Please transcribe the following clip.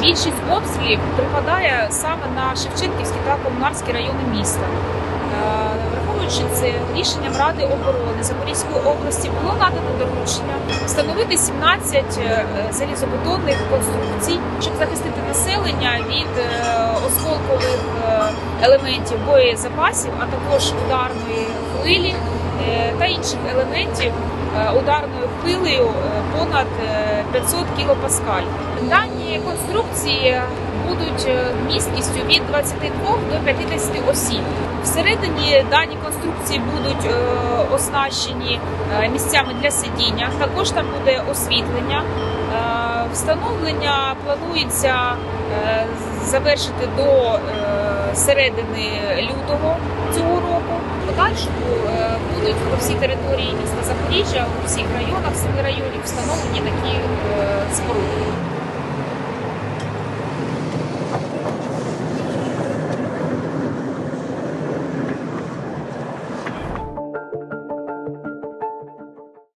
Більшість обстрілів припадає саме на Шевченківський та Комунарський райони міста. Е, Враховуючи це рішенням Ради оборони Запорізької області було надано доручення встановити 17 е, залізобетонних конструкцій, щоб захистити населення від е, осколкових елементів боєзапасів, а також ударної хвилі та інших елементів ударною хвилею понад 500 кілопаскаль. Дані конструкції будуть е, місткістю від 22 до 50 осіб. Всередині дані конструкції будуть е, оснащені е, місцями для сидіння. Також там буде освітлення. Встановлення планується завершити до середини лютого цього року. В Подальшому по всій території міста Запоріжжя, у всіх районах, семи районів встановлені такі е.